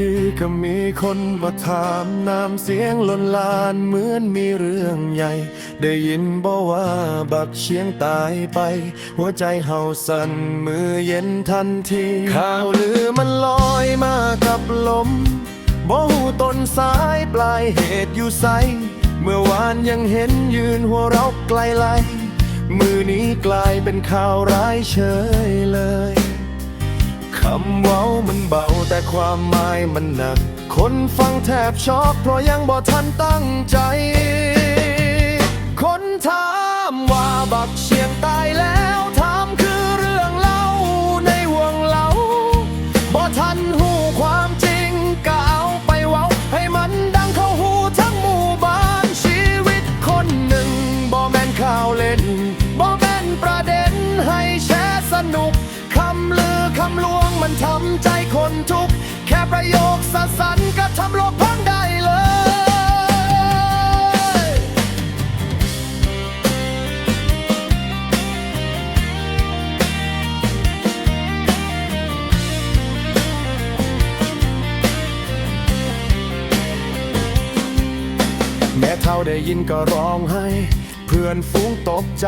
ดีๆก็มีคนมาถามน้ำเสียงลนลานเหมือนมีเรื่องใหญ่ ได้ยินบอกว่าบักเชียงตายไป หัวใจเฮาสั่นมือเย็นทันที ข่าวลือมันลอยมากับลมบ่หูต้นสายปลายเหตุอยู่ไสเมื่อวานยังเห็นยืนหัวเราะไกลไลมือนี้กลายเป็นข่าวร้ายเฉยเลยคำเว้ามันเบา แต่ความหมายมันหนัก คนฟังแทบช็อกเพราะยังบ่ทันตั้งใจ คนถามว่าบักเชียงตายแล้วถามคือเรื่องเล่าในวงเล่าบ่ทันหูความจริงก็เอาไปเว้า ให้มันดังเข้าหูทั้งหมู่บ้านชีวิตคนหนึ่งบ่แม่นข่าวเล่นบ่แม่นประเด็นให้แชร์สนุกคำลือ คำลวงมันทำใจคนทุกข์แค่ประโยคสั้นๆก็ทำโลกพังได้เลยแม่เท่าได้ยินก็ร้องไห้ พื่อนฝูงตกใจ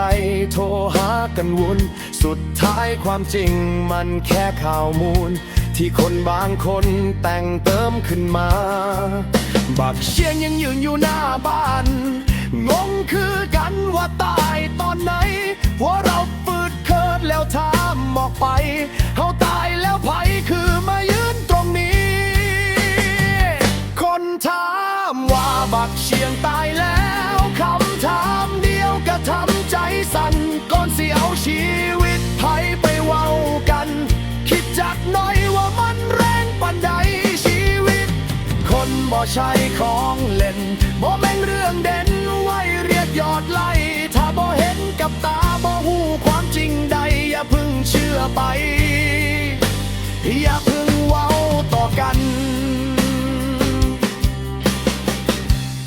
โทรหากันวุ่น สุดท้ายความจริงมันแค่ข่าวมูล ที่คนบางคนแต่งเติมขึ้นมา บักเชียงยังยืนอยู่หน้าบ้าน งงคือกันว่าตายตอนไหนหัวเราฟืดเคิดแล้วถามออกไปเฮาตายแล้วไผคือมายืนตรงนี้ คนถามว่าบักเชียงตายแล้วคำถามเดียวก็ทำใจสั่นก่อนสิเอาชีวิตไผไปเว้ากัน คิดจักหน่อยว่ามันแรงปันใดชีวิต คนบ่ใช่ของเล่นบ่แม่งเรื่องเด่นไว้เรียกยอดไล่ถ้าบ่เห็นกับตาบ่หูความจริงใด อย่าพึ่งเชื่อไป อย่าพึ่งเว้าต่อกัน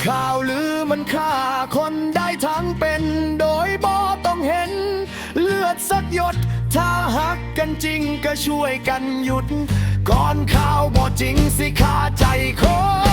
ข่าวลือมันฆ่าคนได้ ก็ช่วยกันหยุด ก่อนข่าวบ่จริงสิขาใจคน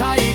Scheiße.